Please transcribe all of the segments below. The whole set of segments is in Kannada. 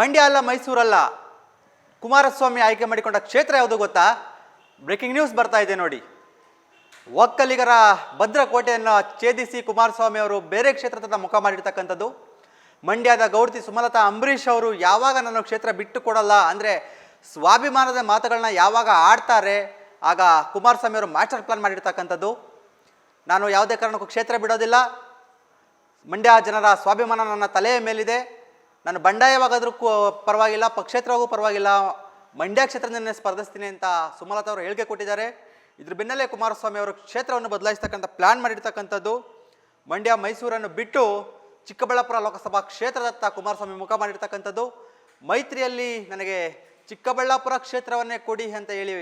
ಮಂಡ್ಯ ಅಲ್ಲ, ಮೈಸೂರಲ್ಲ. ಕುಮಾರಸ್ವಾಮಿ ಆಯ್ಕೆ ಮಾಡಿಕೊಂಡ ಕ್ಷೇತ್ರ ಯಾವುದು ಗೊತ್ತಾ? ಬ್ರೇಕಿಂಗ್ ನ್ಯೂಸ್ ಬರ್ತಾ ಇದೆ ನೋಡಿ. ಒಕ್ಕಲಿಗರ ಭದ್ರಕೋಟೆಯನ್ನು ಛೇದಿಸಿ ಕುಮಾರಸ್ವಾಮಿ ಅವರು ಬೇರೆ ಕ್ಷೇತ್ರದ ಮುಖ ಮಾಡಿರ್ತಕ್ಕಂಥದ್ದು. ಮಂಡ್ಯದ ಗೌರ್ತಿ ಸುಮಲತಾ ಅಂಬರೀಷ್ ಅವರು ಯಾವಾಗ ನನ್ನ ಕ್ಷೇತ್ರ ಬಿಟ್ಟು ಕೊಡಲ್ಲ ಅಂದರೆ ಸ್ವಾಭಿಮಾನದ ಮಾತುಗಳನ್ನ ಯಾವಾಗ ಆಡ್ತಾರೆ, ಆಗ ಕುಮಾರಸ್ವಾಮಿ ಅವರು ಮಾಸ್ಟರ್ ಪ್ಲಾನ್ ಮಾಡಿರ್ತಕ್ಕಂಥದ್ದು. ನಾನು ಯಾವುದೇ ಕಾರಣಕ್ಕೂ ಕ್ಷೇತ್ರ ಬಿಡೋದಿಲ್ಲ. ಮಂಡ್ಯ ಜನರ ಸ್ವಾಭಿಮಾನ ನನ್ನ ತಲೆಯ ಮೇಲಿದೆ. ನಾನು ಬಂಡಾಯವಾಗಾದ್ರೂ ಪರವಾಗಿಲ್ಲ, ಪಕ್ಷೇತ್ರವಾಗೂ ಪರವಾಗಿಲ್ಲ, ಮಂಡ್ಯ ಕ್ಷೇತ್ರದಿಂದ ಸ್ಪರ್ಧಿಸ್ತೀನಿ ಅಂತ ಸುಮಲತಾ ಅವರು ಹೇಳಿಕೆ ಕೊಟ್ಟಿದ್ದಾರೆ. ಇದ್ರ ಬೆನ್ನಲ್ಲೇ ಕುಮಾರಸ್ವಾಮಿ ಅವರು ಕ್ಷೇತ್ರವನ್ನು ಬದಲಾಯಿಸ್ತಕ್ಕಂಥ ಪ್ಲಾನ್ ಮಾಡಿರ್ತಕ್ಕಂಥದ್ದು. ಮಂಡ್ಯ, ಮೈಸೂರನ್ನು ಬಿಟ್ಟು ಚಿಕ್ಕಬಳ್ಳಾಪುರ ಲೋಕಸಭಾ ಕ್ಷೇತ್ರದತ್ತ ಕುಮಾರಸ್ವಾಮಿ ಮುಖ ಮಾಡಿರ್ತಕ್ಕಂಥದ್ದು. ಮೈತ್ರಿಯಲ್ಲಿ ನನಗೆ ಚಿಕ್ಕಬಳ್ಳಾಪುರ ಕ್ಷೇತ್ರವನ್ನೇ ಕೊಡಿ ಅಂತ ಹೇಳಿ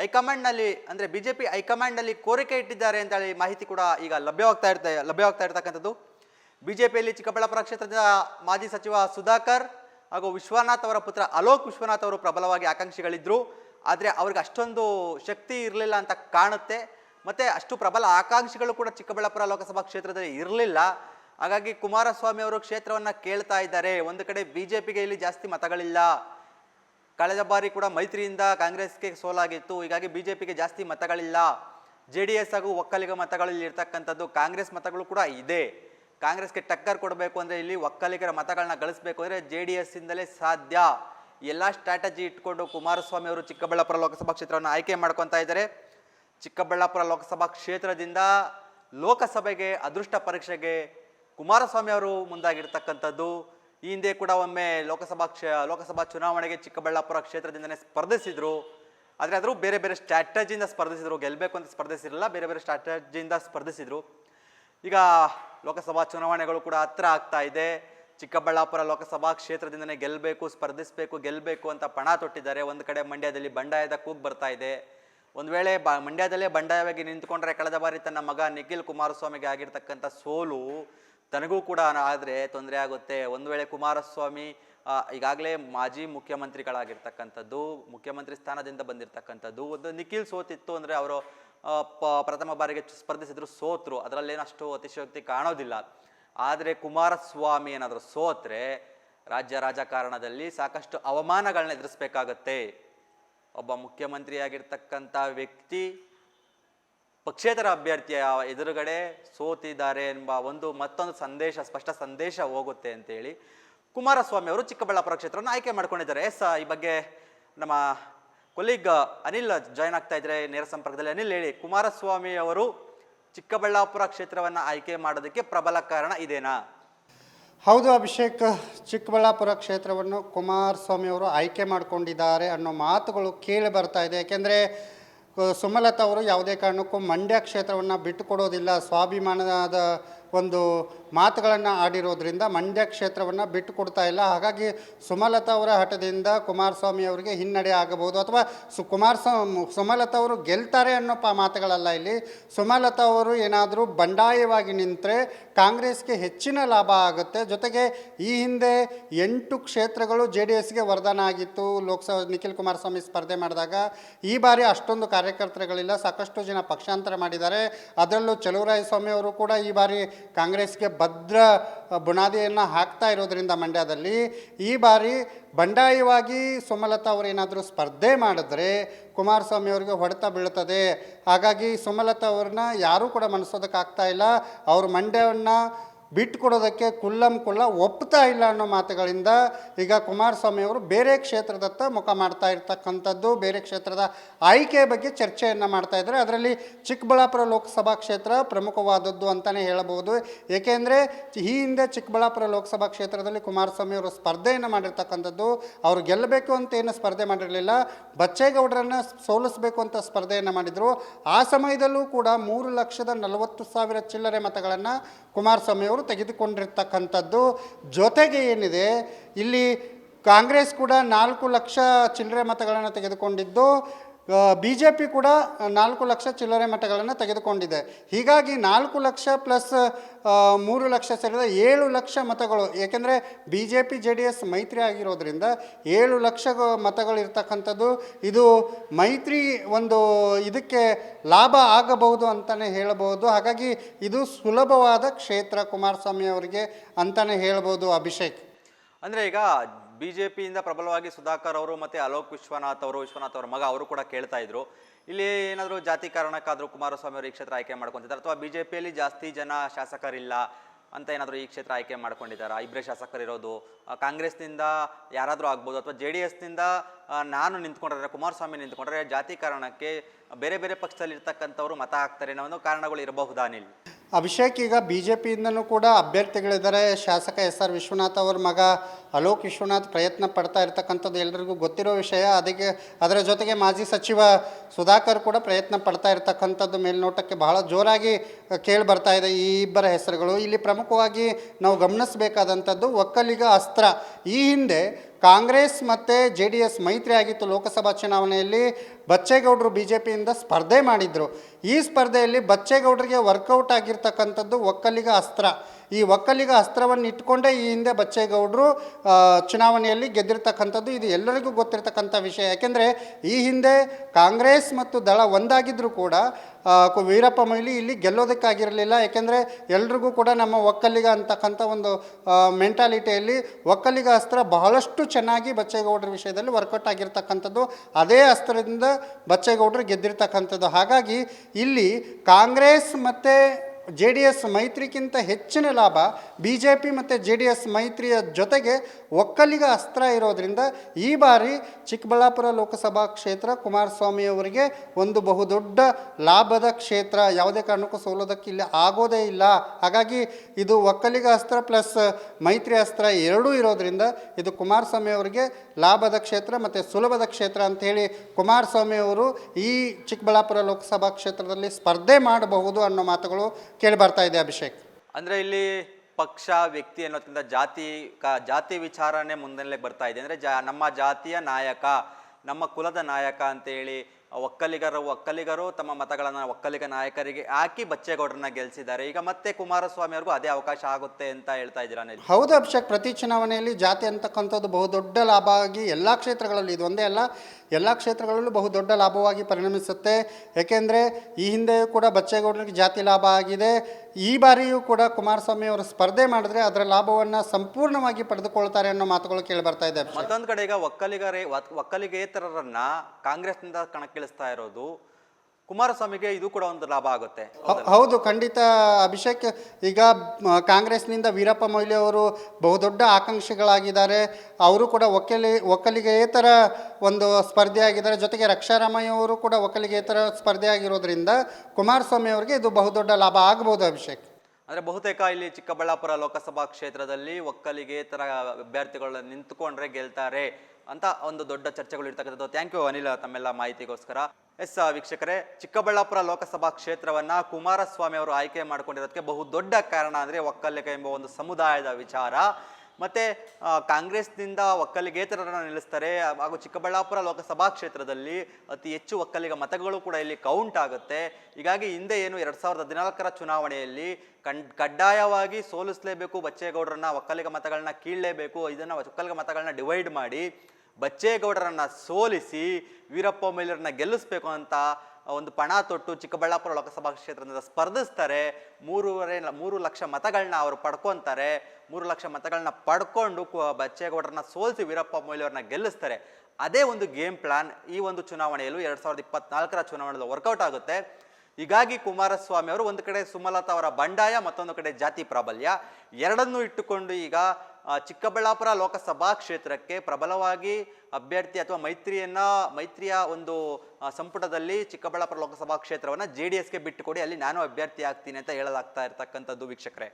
ಹೈಕಮಾಂಡ್ನಲ್ಲಿ, ಅಂದರೆ ಬಿ ಜೆ ಪಿ ಹೈಕಮಾಂಡ್ನಲ್ಲಿ ಕೋರಿಕೆ ಇಟ್ಟಿದ್ದಾರೆ ಅಂತ ಹೇಳಿ ಮಾಹಿತಿ ಕೂಡ ಈಗ ಲಭ್ಯವಾಗ್ತಾ ಇರ್ತ ಲಭ್ಯವಾಗ್ತಾ ಇರ್ತಕ್ಕಂಥದ್ದು. ಬಿಜೆಪಿಯಲ್ಲಿ ಚಿಕ್ಕಬಳ್ಳಾಪುರ ಕ್ಷೇತ್ರದ ಮಾಜಿ ಸಚಿವ ಸುಧಾಕರ್ ಹಾಗೂ ವಿಶ್ವನಾಥ್ ಅವರ ಪುತ್ರ ಅಲೋಕ್ ವಿಶ್ವನಾಥ್ ಅವರು ಪ್ರಬಲವಾಗಿ ಆಕಾಂಕ್ಷಿಗಳಿದ್ರು. ಆದರೆ ಅವ್ರಿಗೆ ಅಷ್ಟೊಂದು ಶಕ್ತಿ ಇರಲಿಲ್ಲ ಅಂತ ಕಾಣುತ್ತೆ. ಮತ್ತೆ ಅಷ್ಟು ಪ್ರಬಲ ಆಕಾಂಕ್ಷಿಗಳು ಕೂಡ ಚಿಕ್ಕಬಳ್ಳಾಪುರ ಲೋಕಸಭಾ ಕ್ಷೇತ್ರದಲ್ಲಿ ಇರಲಿಲ್ಲ. ಹಾಗಾಗಿ ಕುಮಾರಸ್ವಾಮಿ ಅವರು ಕ್ಷೇತ್ರವನ್ನ ಕೇಳ್ತಾ ಇದ್ದಾರೆ. ಒಂದು ಕಡೆ ಬಿಜೆಪಿಗೆ ಇಲ್ಲಿ ಜಾಸ್ತಿ ಮತಗಳಿಲ್ಲ. ಕಳೆದ ಬಾರಿ ಕೂಡ ಮೈತ್ರಿಯಿಂದ ಕಾಂಗ್ರೆಸ್ಗೆ ಸೋಲಾಗಿತ್ತು. ಹೀಗಾಗಿ ಬಿಜೆಪಿಗೆ ಜಾಸ್ತಿ ಮತಗಳಿಲ್ಲ. ಜೆ ಡಿ ಎಸ್ ಹಾಗೂ ಒಕ್ಕಲಿಗ ಮತಗಳಲ್ಲಿ ಇರ್ತಕ್ಕಂಥದ್ದು ಕಾಂಗ್ರೆಸ್ ಮತಗಳು ಕೂಡ ಇದೆ. ಕಾಂಗ್ರೆಸ್ಗೆ ಟಕ್ಕರ್ ಕೊಡಬೇಕು ಅಂದರೆ ಇಲ್ಲಿ ಒಕ್ಕಲಿಗರ ಮತಗಳನ್ನ ಗಳಿಸಬೇಕು ಅಂದರೆ ಜೆ ಡಿ ಎಸ್ಸಿಂದಲೇ ಸಾಧ್ಯ. ಎಲ್ಲ ಸ್ಟ್ರಾಟಜಿ ಇಟ್ಕೊಂಡು ಕುಮಾರಸ್ವಾಮಿ ಅವರು ಚಿಕ್ಕಬಳ್ಳಾಪುರ ಲೋಕಸಭಾ ಕ್ಷೇತ್ರವನ್ನು ಆಯ್ಕೆ ಮಾಡ್ಕೊತಾ ಇದ್ದಾರೆ. ಚಿಕ್ಕಬಳ್ಳಾಪುರ ಲೋಕಸಭಾ ಕ್ಷೇತ್ರದಿಂದ ಲೋಕಸಭೆಗೆ ಅದೃಷ್ಟ ಪರೀಕ್ಷೆಗೆ ಕುಮಾರಸ್ವಾಮಿ ಅವರು ಮುಂದಾಗಿರ್ತಕ್ಕಂಥದ್ದು. ಈ ಹಿಂದೆ ಕೂಡ ಒಮ್ಮೆ ಲೋಕಸಭಾ ಕ್ಷ, ಲೋಕಸಭಾ ಚುನಾವಣೆಗೆ ಚಿಕ್ಕಬಳ್ಳಾಪುರ ಕ್ಷೇತ್ರದಿಂದನೇ ಸ್ಪರ್ಧಿಸಿದ್ರು. ಆದರೆ ಆದರೂ ಬೇರೆ ಬೇರೆ ಸ್ಟ್ರಾಟಜಿಯಿಂದ ಸ್ಪರ್ಧಿಸಿದ್ರು. ಗೆಲ್ಲಬೇಕು ಅಂತ ಸ್ಪರ್ಧಿಸಿರಲಿಲ್ಲ, ಬೇರೆ ಬೇರೆ ಸ್ಟ್ರಾಟಜಿಯಿಂದ ಸ್ಪರ್ಧಿಸಿದ್ರು. ಈಗ ಲೋಕಸಭಾ ಚುನಾವಣೆಗಳು ಕೂಡ ಹತ್ರ ಆಗ್ತಾ ಇದೆ. ಚಿಕ್ಕಬಳ್ಳಾಪುರ ಲೋಕಸಭಾ ಕ್ಷೇತ್ರದಿಂದನೇ ಗೆಲ್ಲಬೇಕು ಸ್ಪರ್ಧಿಸಬೇಕು ಗೆಲ್ಲಬೇಕು ಅಂತ ಪಣ ತೊಟ್ಟಿದ್ದಾರೆ. ಒಂದು ಕಡೆ ಮಂಡ್ಯದಲ್ಲಿ ಬಂಡಾಯದ ಕೂಗು ಬರ್ತಾ ಇದೆ. ಒಂದು ವೇಳೆ ಬ, ಮಂಡ್ಯದಲ್ಲೇ ಬಂಡಾಯವಾಗಿ ನಿಂತ್ಕೊಂಡ್ರೆ ಕಳೆದ ಬಾರಿ ತನ್ನ ಮಗ ನಿಖಿಲ್ ಕುಮಾರಸ್ವಾಮಿಗೆ ಆಗಿರ್ತಕ್ಕಂಥ ಸೋಲು ತನಗೂ ಕೂಡ ಆದರೆ ತೊಂದರೆ ಆಗುತ್ತೆ. ಒಂದು ವೇಳೆ ಕುಮಾರಸ್ವಾಮಿ ಈಗಾಗಲೇ ಮಾಜಿ ಮುಖ್ಯಮಂತ್ರಿಗಳಾಗಿರ್ತಕ್ಕಂಥದ್ದು, ಮುಖ್ಯಮಂತ್ರಿ ಸ್ಥಾನದಿಂದ ಬಂದಿರತಕ್ಕಂಥದ್ದು, ಒಂದು ನಿಖಿಲ್ ಸೋತಿತ್ತು ಅಂದರೆ ಅವರು ಪ್ರಥಮ ಬಾರಿಗೆ ಸ್ಪರ್ಧಿಸಿದ್ರು ಸೋತ್ರು. ಅದರಲ್ಲೇನು ಅಷ್ಟು ಅತಿಶಯೋಕ್ತಿ ಕಾಣೋದಿಲ್ಲ. ಆದರೆ ಕುಮಾರಸ್ವಾಮಿ ಏನಾದರೂ ಸೋತ್ರೆ, ರಾಜ್ಯ ರಾಜಕಾರಣದಲ್ಲಿ ಸಾಕಷ್ಟು ಅವಮಾನಗಳನ್ನ ಎದುರಿಸಬೇಕಾಗತ್ತೆ. ಒಬ್ಬ ಮುಖ್ಯಮಂತ್ರಿಯಾಗಿರ್ತಕ್ಕಂಥ ವ್ಯಕ್ತಿ ಪಕ್ಷೇತರ ಅಭ್ಯರ್ಥಿಯ ಎದುರುಗಡೆ ಸೋತಿದ್ದಾರೆ ಎಂಬ ಒಂದು ಮತ್ತೊಂದು ಸಂದೇಶ, ಸ್ಪಷ್ಟ ಸಂದೇಶ ಹೋಗುತ್ತೆ ಅಂತೇಳಿ ಕುಮಾರಸ್ವಾಮಿ ಅವರು ಚಿಕ್ಕಬಳ್ಳಾಪುರ ಕ್ಷೇತ್ರವನ್ನು ಆಯ್ಕೆ ಮಾಡ್ಕೊಂಡಿದ್ದಾರೆ. ಎಸ್ ಈ ಬಗ್ಗೆ ನಮ್ಮ ಕೊಲೀಗ್ ಅನಿಲ್ ಜಾಯ್ನ್ ಆಗ್ತಾ ಇದ್ರೆ ನೇರ ಸಂಪರ್ಕದಲ್ಲಿ. ಅನಿಲ್ ಹೇಳಿ, ಕುಮಾರಸ್ವಾಮಿ ಅವರು ಚಿಕ್ಕಬಳ್ಳಾಪುರ ಕ್ಷೇತ್ರವನ್ನು ಆಯ್ಕೆ ಮಾಡೋದಕ್ಕೆ ಪ್ರಬಲ ಕಾರಣ ಇದೇನಾ? ಹೌದು ಅಭಿಷೇಕ್, ಚಿಕ್ಕಬಳ್ಳಾಪುರ ಕ್ಷೇತ್ರವನ್ನು ಕುಮಾರಸ್ವಾಮಿ ಅವರು ಆಯ್ಕೆ ಮಾಡಿಕೊಂಡಿದ್ದಾರೆ ಅನ್ನೋ ಮಾತುಗಳು ಕೇಳಿ ಬರ್ತಾ ಇದೆ. ಯಾಕೆಂದರೆ, ಸುಮಲತಾ ಅವರು ಯಾವುದೇ ಕಾರಣಕ್ಕೂ ಮಂಡ್ಯ ಕ್ಷೇತ್ರವನ್ನು ಬಿಟ್ಟುಕೊಡೋದಿಲ್ಲ. ಸ್ವಾಭಿಮಾನದ ಒಂದು ಮಾತುಗಳನ್ನು ಆಡಿರೋದ್ರಿಂದ ಮಂಡ್ಯ ಕ್ಷೇತ್ರವನ್ನು ಬಿಟ್ಟು ಕೊಡ್ತಾ ಇಲ್ಲ. ಹಾಗಾಗಿ ಸುಮಲತಾ ಅವರ ಹಠದಿಂದ ಕುಮಾರಸ್ವಾಮಿ ಅವರಿಗೆ ಹಿನ್ನಡೆ ಆಗಬಹುದು ಅಥವಾ ಸು, ಕುಮಾರಸ್ವಾಮಿ, ಸುಮಲತಾ ಅವರು ಗೆಲ್ತಾರೆ ಅನ್ನೋ ಪ ಮಾತುಗಳಲ್ಲ ಇಲ್ಲಿ. ಸುಮಲತಾ ಅವರು ಏನಾದರೂ ಬಂಡಾಯವಾಗಿ ನಿಂತರೆ ಕಾಂಗ್ರೆಸ್ಗೆ ಹೆಚ್ಚಿನ ಲಾಭ ಆಗುತ್ತೆ. ಜೊತೆಗೆ ಈ ಹಿಂದೆ ಎಂಟು ಕ್ಷೇತ್ರಗಳು ಜೆ ಡಿ ಎಸ್ಗೆ ವರದಾನ ಆಗಿತ್ತು. ಲೋಕಸಭಾ ನಿಖಿಲ್ ಕುಮಾರಸ್ವಾಮಿ ಸ್ಪರ್ಧೆ ಮಾಡಿದಾಗ ಈ ಬಾರಿ ಅಷ್ಟೊಂದು ಕಾರ್ಯಕರ್ತರುಗಳಿಲ್ಲ. ಸಾಕಷ್ಟು ಜನ ಪಕ್ಷಾಂತರ ಮಾಡಿದ್ದಾರೆ. ಅದರಲ್ಲೂ ಚಲುವರಾಯಸ್ವಾಮಿ ಅವರು ಕೂಡ ಈ ಬಾರಿ ಕಾಂಗ್ರೆಸ್ಗೆ ಭದ್ರ ಬುನಾದಿಯನ್ನು ಹಾಕ್ತಾ ಇರೋದರಿಂದ ಮಂಡ್ಯದಲ್ಲಿ, ಈ ಬಾರಿ ಬಂಡಾಯವಾಗಿ ಸುಮಲತಾ ಅವರೇನಾದರೂ ಸ್ಪರ್ಧೆ ಮಾಡಿದ್ರೆ ಕುಮಾರಸ್ವಾಮಿ ಅವರಿಗೆ ಹೊಡೆತ ಬೀಳ್ತದೆ. ಹಾಗಾಗಿ ಸುಮಲತಾ ಅವ್ರನ್ನ ಯಾರೂ ಕೂಡ ಮನಸ್ಸೋದಕ್ಕಾಗ್ತಾ ಇಲ್ಲ. ಅವರು ಮಂಡ್ಯವನ್ನು ಬಿಟ್ಟುಕೊಡೋದಕ್ಕೆ ಕುಲ್ಲಂ ಕುಲ್ಲ ಒಪ್ತಾ ಇಲ್ಲ ಅನ್ನೋ ಮಾತುಗಳಿಂದ ಈಗ ಕುಮಾರಸ್ವಾಮಿ ಅವರು ಬೇರೆ ಕ್ಷೇತ್ರದತ್ತ ಮುಖ ಮಾಡ್ತಾ ಇರ್ತಕ್ಕಂಥದ್ದು, ಬೇರೆ ಕ್ಷೇತ್ರದ ಆಯ್ಕೆ ಬಗ್ಗೆ ಚರ್ಚೆಯನ್ನು ಮಾಡ್ತಾ ಇದ್ದಾರೆ. ಅದರಲ್ಲಿ ಚಿಕ್ಕಬಳ್ಳಾಪುರ ಲೋಕಸಭಾ ಕ್ಷೇತ್ರ ಪ್ರಮುಖವಾದದ್ದು ಅಂತಲೇ ಹೇಳಬಹುದು. ಏಕೆಂದರೆ ಈ ಹಿಂದೆ ಚಿಕ್ಕಬಳ್ಳಾಪುರ ಲೋಕಸಭಾ ಕ್ಷೇತ್ರದಲ್ಲಿ ಕುಮಾರಸ್ವಾಮಿ ಅವರು ಸ್ಪರ್ಧೆಯನ್ನು ಮಾಡಿರ್ತಕ್ಕಂಥದ್ದು. ಅವರು ಗೆಲ್ಲಬೇಕು ಅಂತ ಏನು ಸ್ಪರ್ಧೆ ಮಾಡಿರಲಿಲ್ಲ. ಬಚ್ಚೇಗೌಡರನ್ನು ಸೋಲಿಸಬೇಕು ಅಂತ ಸ್ಪರ್ಧೆಯನ್ನು ಮಾಡಿದರು. ಆ ಸಮಯದಲ್ಲೂ ಕೂಡ ಮೂರು ಲಕ್ಷದ ನಲವತ್ತು ಸಾವಿರ ಚಿಲ್ಲರೆ ಮತಗಳನ್ನು ಕುಮಾರಸ್ವಾಮಿ ಅವರು ತೆಗೆದುಕೊಂಡಿರ್ತಕ್ಕಂಥದ್ದು. ಜೊತೆಗೆ ಏನಿದೆ ಇಲ್ಲಿ ಕಾಂಗ್ರೆಸ್ ಕೂಡ ನಾಲ್ಕು ಲಕ್ಷ ಚಿಲ್ಲರೆ ಮತಗಳನ್ನು ತೆಗೆದುಕೊಂಡಿದ್ದು. ಬಿ ಜೆ ಪಿ ಕೂಡ ನಾಲ್ಕು ಲಕ್ಷ ಚಿಲ್ಲರೆ ಮತಗಳನ್ನು ತೆಗೆದುಕೊಂಡಿದೆ. ಹೀಗಾಗಿ ನಾಲ್ಕು ಲಕ್ಷ ಪ್ಲಸ್ ಮೂರು ಲಕ್ಷ ಸೇರಿದ ಏಳು ಲಕ್ಷ ಮತಗಳು, ಏಕೆಂದರೆ B J P J D S ಮೈತ್ರಿ ಆಗಿರೋದ್ರಿಂದ ಏಳು ಲಕ್ಷ ಮತಗಳಿರ್ತಕ್ಕಂಥದ್ದು, ಇದು ಮೈತ್ರಿ ಒಂದು ಇದಕ್ಕೆ ಲಾಭ ಆಗಬಹುದು ಅಂತಲೇ ಹೇಳಬಹುದು. ಹಾಗಾಗಿ ಇದು ಸುಲಭವಾದ ಕ್ಷೇತ್ರ ಕುಮಾರಸ್ವಾಮಿ ಅವರಿಗೆ ಅಂತಲೇ ಹೇಳ್ಬೋದು ಅಭಿಷೇಕ್. ಅಂದರೆ ಈಗ ಬಿ ಜೆ ಪಿಯಿಂದ ಪ್ರಬಲವಾಗಿ ಸುಧಾಕರ್ ಅವರು ಮತ್ತು ಅಲೋಕ್ ವಿಶ್ವನಾಥ್ ಅವರು ವಿಶ್ವನಾಥ್ ಅವರ ಮಗ ಅವರು ಕೂಡ ಕೇಳ್ತಾ ಇದ್ರು. ಇಲ್ಲಿ ಏನಾದರೂ ಜಾತಿ ಕಾರಣಕ್ಕಾದರೂ ಕುಮಾರಸ್ವಾಮಿ ಅವರು ಈ ಕ್ಷೇತ್ರ ಆಯ್ಕೆ ಮಾಡ್ಕೊತಿದ್ದಾರೆ? ಅಥವಾ ಬಿ ಜೆ ಪಿಯಲ್ಲಿ ಜಾಸ್ತಿ ಜನ ಶಾಸಕರಿಲ್ಲ ಅಂತ ಏನಾದರೂ ಈ ಕ್ಷೇತ್ರ ಆಯ್ಕೆ ಮಾಡ್ಕೊಂಡಿದ್ದಾರೆ? ಇಬ್ಬರೇ ಶಾಸಕರು ಇರೋದು ಆ, ಕಾಂಗ್ರೆಸ್ನಿಂದ ಯಾರಾದರೂ ಆಗ್ಬೋದು ಅಥವಾ ಜೆ ಡಿ ಎಸ್ನಿಂದ ನಾನು ನಿಂತ್ಕೊಂಡ್ರೆ ಕುಮಾರಸ್ವಾಮಿ ನಿಂತ್ಕೊಂಡ್ರೆ ಜಾತಿ ಕಾರಣಕ್ಕೆ ಬೇರೆ ಬೇರೆ ಪಕ್ಷದಲ್ಲಿ ಇರ್ತಕ್ಕಂಥವ್ರು ಮತ ಹಾಕ್ತಾರೆ ಅನ್ನೋ ಒಂದು ಕಾರಣಗಳು ಇರಬಹುದಾ ಅಭಿಷೇಕ್ ಈಗ ಬಿ ಜೆ ಪಿಯಿಂದನೂ ಕೂಡ ಅಭ್ಯರ್ಥಿಗಳಿದ್ದಾರೆ. ಶಾಸಕ ಎಸ್ ಆರ್ ವಿಶ್ವನಾಥ್ ಅವರ ಮಗ ಅಲೋಕ್ ವಿಶ್ವನಾಥ್ ಪ್ರಯತ್ನ ಪಡ್ತಾ ಇರ್ತಕ್ಕಂಥದ್ದು ಎಲ್ಲರಿಗೂ ಗೊತ್ತಿರೋ ವಿಷಯ. ಅದಕ್ಕೆ ಅದರ ಜೊತೆಗೆ ಮಾಜಿ ಸಚಿವ ಸುಧಾಕರ್ ಕೂಡ ಪ್ರಯತ್ನ ಪಡ್ತಾ ಇರ್ತಕ್ಕಂಥದ್ದು ಮೇಲ್ನೋಟಕ್ಕೆ ಬಹಳ ಜೋರಾಗಿ ಕೇಳಿ ಬರ್ತಾ ಇದೆ ಈ ಇಬ್ಬರ ಹೆಸರುಗಳು. ಇಲ್ಲಿ ಪ್ರಮುಖವಾಗಿ ನಾವು ಗಮನಿಸಬೇಕಾದಂಥದ್ದು ಒಕ್ಕಲಿಗ ಅಸ್ತ್ರ. ಈ ಹಿಂದೆ ಕಾಂಗ್ರೆಸ್ ಮತ್ತು ಜೆ ಡಿ ಎಸ್ ಮೈತ್ರಿ ಆಗಿತ್ತು ಲೋಕಸಭಾ ಚುನಾವಣೆಯಲ್ಲಿ ಬಚ್ಚೇಗೌಡರು ಬಿ ಜೆ ಪಿಯಿಂದ ಸ್ಪರ್ಧೆ ಮಾಡಿದರು. ಈ ಸ್ಪರ್ಧೆಯಲ್ಲಿ ಬಚ್ಚೇಗೌಡರಿಗೆ ವರ್ಕೌಟ್ ಆಗಿರ್ತಕ್ಕಂಥದ್ದು ಒಕ್ಕಲಿಗ ಅಸ್ತ್ರ. ಈ ಒಕ್ಕಲಿಗ ಅಸ್ತ್ರವನ್ನು ಇಟ್ಕೊಂಡೇ ಈ ಹಿಂದೆ ಬಚ್ಚೇಗೌಡರು ಚುನಾವಣೆಯಲ್ಲಿ ಗೆದ್ದಿರ್ತಕ್ಕಂಥದ್ದು ಇದು ಎಲ್ಲರಿಗೂ ಗೊತ್ತಿರತಕ್ಕಂಥ ವಿಷಯ. ಯಾಕೆಂದರೆ ಈ ಹಿಂದೆ ಕಾಂಗ್ರೆಸ್ ಮತ್ತು ದಳ ಒಂದಾಗಿದ್ದರೂ ಕೂಡ ವೀರಪ್ಪ ಮೊಯ್ಲಿ ಇಲ್ಲಿ ಗೆಲ್ಲೋದಕ್ಕಾಗಿರಲಿಲ್ಲ. ಯಾಕೆಂದರೆ ಎಲ್ರಿಗೂ ಕೂಡ ನಮ್ಮ ಒಕ್ಕಲಿಗ ಅಂತಕ್ಕಂಥ ಒಂದು ಮೆಂಟಾಲಿಟಿಯಲ್ಲಿ ಒಕ್ಕಲಿಗ ಅಸ್ತ್ರ ಬಹಳಷ್ಟು ಚೆನ್ನಾಗಿ ಬಚ್ಚೇಗೌಡರ ವಿಷಯದಲ್ಲಿ ವರ್ಕೌಟ್ ಆಗಿರ್ತಕ್ಕಂಥದ್ದು. ಅದೇ ಅಸ್ತ್ರದಿಂದ ಬಚ್ಚೇಗೌಡರು ಗೆದ್ದಿರ್ತಕ್ಕಂಥದ್ದು. ಹಾಗಾಗಿ ಇಲ್ಲಿ ಕಾಂಗ್ರೆಸ್ ಮತ್ತು ಜೆ ಡಿ ಎಸ್ ಮೈತ್ರಿಗಿಂತ ಹೆಚ್ಚಿನ ಲಾಭ ಬಿ ಜೆ ಪಿ ಮತ್ತು ಜೆ ಡಿ ಎಸ್ ಮೈತ್ರಿಯ ಜೊತೆಗೆ ಒಕ್ಕಲಿಗ ಅಸ್ತ್ರ ಇರೋದರಿಂದ ಈ ಬಾರಿ ಚಿಕ್ಕಬಳ್ಳಾಪುರ ಲೋಕಸಭಾ ಕ್ಷೇತ್ರ ಕುಮಾರಸ್ವಾಮಿ ಅವರಿಗೆ ಒಂದು ಬಹುದೊಡ್ಡ ಲಾಭದ ಕ್ಷೇತ್ರ. ಯಾವುದೇ ಕಾರಣಕ್ಕೂ ಸೋಲೋದಕ್ಕೆ ಇಲ್ಲಿ ಆಗೋದೇ ಇಲ್ಲ. ಹಾಗಾಗಿ ಇದು ಒಕ್ಕಲಿಗ ಅಸ್ತ್ರ ಪ್ಲಸ್ ಮೈತ್ರಿ ಅಸ್ತ್ರ ಎರಡೂ ಇರೋದರಿಂದ ಇದು ಕುಮಾರಸ್ವಾಮಿ ಅವರಿಗೆ ಲಾಭದ ಕ್ಷೇತ್ರ ಮತ್ತು ಸುಲಭದ ಕ್ಷೇತ್ರ ಅಂಥೇಳಿ ಕುಮಾರಸ್ವಾಮಿ ಅವರು ಈ ಚಿಕ್ಕಬಳ್ಳಾಪುರ ಲೋಕಸಭಾ ಕ್ಷೇತ್ರದಲ್ಲಿ ಸ್ಪರ್ಧೆ ಮಾಡಬಹುದು ಅನ್ನೋ ಮಾತುಗಳು ಕೇಳಿ ಬರ್ತಾ ಇದೆ ಅಭಿಷೇಕ್. ಅಂದ್ರೆ ಇಲ್ಲಿ ಪಕ್ಷ, ವ್ಯಕ್ತಿ ಅನ್ನೋದ್ರಿಂದ ಜಾತಿ ಜಾತಿ ವಿಚಾರನೆ ಮುಂದೆ ಬರ್ತಾ ಇದೆ. ಅಂದ್ರೆ ನಮ್ಮ ಜಾತಿಯ ನಾಯಕ, ನಮ್ಮ ಕುಲದ ನಾಯಕ ಅಂತೇಳಿ ಒಕ್ಕಲಿಗರು ಒಕ್ಕಲಿಗರು ತಮ್ಮ ಮತಗಳನ್ನು ಒಕ್ಕಲಿಗ ನಾಯಕರಿಗೆ ಹಾಕಿ ಬಚ್ಚೇಗೌಡರನ್ನ ಗೆಲ್ಸಿದ್ದಾರೆ. ಈಗ ಮತ್ತೆ ಕುಮಾರಸ್ವಾಮಿ ಅವ್ರಿಗೂ ಅದೇ ಅವಕಾಶ ಆಗುತ್ತೆ ಅಂತ ಹೇಳ್ತಾ ಇದ್ದೀರಾ ಹೌದು ಅಭಿಷೇಕ್, ಪ್ರತಿ ಚುನಾವಣೆಯಲ್ಲಿ ಜಾತಿ ಅಂತಕ್ಕಂಥದ್ದು ಬಹುದೊಡ್ಡ ಲಾಭ ಆಗಿ ಎಲ್ಲ ಕ್ಷೇತ್ರಗಳಲ್ಲಿ, ಇದು ಒಂದೇ ಅಲ್ಲ, ಎಲ್ಲ ಕ್ಷೇತ್ರಗಳಲ್ಲೂ ಬಹುದೊಡ್ಡ ಲಾಭವಾಗಿ ಪರಿಣಮಿಸುತ್ತೆ. ಏಕೆಂದರೆ ಈ ಹಿಂದೆಯೂ ಕೂಡ ಬಚ್ಚೇಗೌಡರಿಗೆ ಜಾತಿ ಲಾಭ ಆಗಿದೆ. ಈ ಬಾರಿಯೂ ಕೂಡ ಕುಮಾರಸ್ವಾಮಿ ಅವರು ಸ್ಪರ್ಧೆ ಮಾಡಿದ್ರೆ ಅದರ ಲಾಭವನ್ನು ಸಂಪೂರ್ಣವಾಗಿ ಪಡೆದುಕೊಳ್ತಾರೆ ಅನ್ನೋ ಮಾತುಗಳು ಕೇಳಿ ಬರ್ತಾ ಇದೆ ಮತ್ತೊಂದು ಕಡೆ ಈಗ ಒಕ್ಕಲಿಗರೇ, ಒಕ್- ಒಕ್ಕಲಿಗೇತರರನ್ನ ಕಾಂಗ್ರೆಸ್ನಿಂದ ಕಣಕ್ಕಿಳಿಸ್ತಾ ಇರೋದು ಕುಮಾರಸ್ವಾಮಿಗೆ ಇದು ಕೂಡ ಒಂದು ಲಾಭ ಆಗುತ್ತೆ. ಹೌದು. ಖಂಡಿತ ಅಭಿಷೇಕ್ ಈಗ ಕಾಂಗ್ರೆಸ್ನಿಂದ ವೀರಪ್ಪ ಮೊಯ್ಲಿ ಅವರು ಬಹುದೊಡ್ಡ ಆಕಾಂಕ್ಷಿಗಳಾಗಿದ್ದಾರೆ. ಅವರು ಕೂಡ ಒಕ್ಕಲಿ ಒಕ್ಕಲಿಗೇತರ ಒಂದು ಸ್ಪರ್ಧೆ ಆಗಿದ್ದಾರೆ ಜೊತೆಗೆ ರಕ್ಷಾರಾಮಯ್ಯ ಅವರು ಕೂಡ ಒಕ್ಕಲಿಗೇತರ ಸ್ಪರ್ಧೆ ಆಗಿರೋದ್ರಿಂದ ಕುಮಾರಸ್ವಾಮಿ ಅವರಿಗೆ ಇದು ಬಹುದೊಡ್ಡ ಲಾಭ ಆಗ್ಬೋದು ಅಭಿಷೇಕ್. ಅಂದರೆ ಬಹುತೇಕ ಇಲ್ಲಿ ಚಿಕ್ಕಬಳ್ಳಾಪುರ ಲೋಕಸಭಾ ಕ್ಷೇತ್ರದಲ್ಲಿ ಒಕ್ಕಲಿಗೇತರ ಅಭ್ಯರ್ಥಿಗಳು ನಿಂತುಕೊಂಡ್ರೆ ಗೆಲ್ತಾರೆ. ಅಂತ ಒಂದು ದೊಡ್ಡ ಚರ್ಚೆಗಳು ಇರ್ತಕ್ಕಂಥದ್ದು. ಥ್ಯಾಂಕ್ ಯು ಅನಿಲ್, ತಮ್ಮೆಲ್ಲ ಮಾಹಿತಿಗೋಸ್ಕರ. ಎಸ್ ವೀಕ್ಷಕರೇ, ಚಿಕ್ಕಬಳ್ಳಾಪುರ ಲೋಕಸಭಾ ಕ್ಷೇತ್ರವನ್ನ ಕುಮಾರಸ್ವಾಮಿ ಅವರು ಆಯ್ಕೆ ಮಾಡಿಕೊಂಡಿರೋದಕ್ಕೆ ಬಹು ದೊಡ್ಡ ಕಾರಣ ಅಂದ್ರೆ ಒಕ್ಕಲಿಗ ಎಂಬ ಒಂದು ಸಮುದಾಯದ ವಿಚಾರ. ಮತ್ತೆ ಕಾಂಗ್ರೆಸ್ನಿಂದ ಒಕ್ಕಲಿಗೇತರನ್ನು ನಿಲ್ಲಿಸ್ತಾರೆ. ಹಾಗೂ ಚಿಕ್ಕಬಳ್ಳಾಪುರ ಲೋಕಸಭಾ ಕ್ಷೇತ್ರದಲ್ಲಿ ಅತಿ ಹೆಚ್ಚು ಒಕ್ಕಲಿಗ ಮತಗಳು ಕೂಡ ಇಲ್ಲಿ ಕೌಂಟ್ ಆಗುತ್ತೆ. ಹೀಗಾಗಿ ಹಿಂದೆ ಏನು ಎರಡು ಸಾವಿರದ ಹದಿನಾಲ್ಕರ ಚುನಾವಣೆಯಲ್ಲಿ ಕಣ್, ಕಡ್ಡಾಯವಾಗಿ ಸೋಲಿಸಲೇಬೇಕು ಬಚ್ಚೇಗೌಡರನ್ನ ಒಕ್ಕಲಿಗ ಮತಗಳನ್ನ ಕೀಳಲೇಬೇಕು. ಇದನ್ನ ಒಕ್ಕಲಿಗ ಮತಗಳನ್ನ ಡಿವೈಡ್ ಮಾಡಿ ಬಚ್ಚೇಗೌಡರನ್ನ ಸೋಲಿಸಿ ವೀರಪ್ಪ ಮೊಯ್ಲರನ್ನ ಗೆಲ್ಲಿಸ್ಬೇಕು ಅಂತ ಒಂದು ಪಣ ತೊಟ್ಟು ಚಿಕ್ಕಬಳ್ಳಾಪುರ ಲೋಕಸಭಾ ಕ್ಷೇತ್ರದಿಂದ ಸ್ಪರ್ಧಿಸ್ತಾರೆ. ಮೂರುವರೆ ಮೂರು ಲಕ್ಷ ಮತಗಳನ್ನ ಅವರು ಪಡ್ಕೊತಾರೆ. ಮೂರು ಲಕ್ಷ ಮತಗಳನ್ನ ಪಡ್ಕೊಂಡು ಬಚ್ಚೇಗೌಡರನ್ನ ಸೋಲಿಸಿ ವೀರಪ್ಪ ಮೊಯ್ಲಿಯವ್ರನ್ನ ಗೆಲ್ಲಿಸ್ತಾರೆ. ಅದೇ ಒಂದು ಗೇಮ್ ಪ್ಲಾನ್ ಈ ಒಂದು ಚುನಾವಣೆಯಲ್ಲೂ ಎರಡ್ ಸಾವಿರದ ಇಪ್ಪತ್ನಾಲ್ಕರ ಚುನಾವಣೆಯಲ್ಲಿ ವರ್ಕೌಟ್ ಆಗುತ್ತೆ. ಹೀಗಾಗಿ ಕುಮಾರಸ್ವಾಮಿ ಅವರು ಒಂದು ಕಡೆ ಸುಮಲತಾ ಅವರ ಬಂಡಾಯ, ಮತ್ತೊಂದು ಕಡೆ ಜಾತಿ ಪ್ರಾಬಲ್ಯ. ಎರಡನ್ನೂ ಇಟ್ಟುಕೊಂಡು ಈಗ ಚಿಕ್ಕಬಳ್ಳಾಪುರ ಲೋಕಸಭಾ ಕ್ಷೇತ್ರಕ್ಕೆ ಪ್ರಬಲವಾಗಿ ಅಭ್ಯರ್ಥಿ ಅಥವಾ ಮೈತ್ರಿಯನ್ನ, ಮೈತ್ರಿಯ ಒಂದು ಸಂಪುಟದಲ್ಲಿ ಚಿಕ್ಕಬಳ್ಳಾಪುರ ಲೋಕಸಭಾ ಕ್ಷೇತ್ರವನ್ನ ಜೆ ಡಿ ಎಸ್ಗೆ ಬಿಟ್ಟುಕೊಡಿ, ಅಲ್ಲಿ ನಾನು ಅಭ್ಯರ್ಥಿ ಆಗ್ತೀನಿ ಅಂತ ಹೇಳಲಾಗ್ತಾ ಇರ್ತಕ್ಕಂಥದ್ದು ವೀಕ್ಷಕರೇ.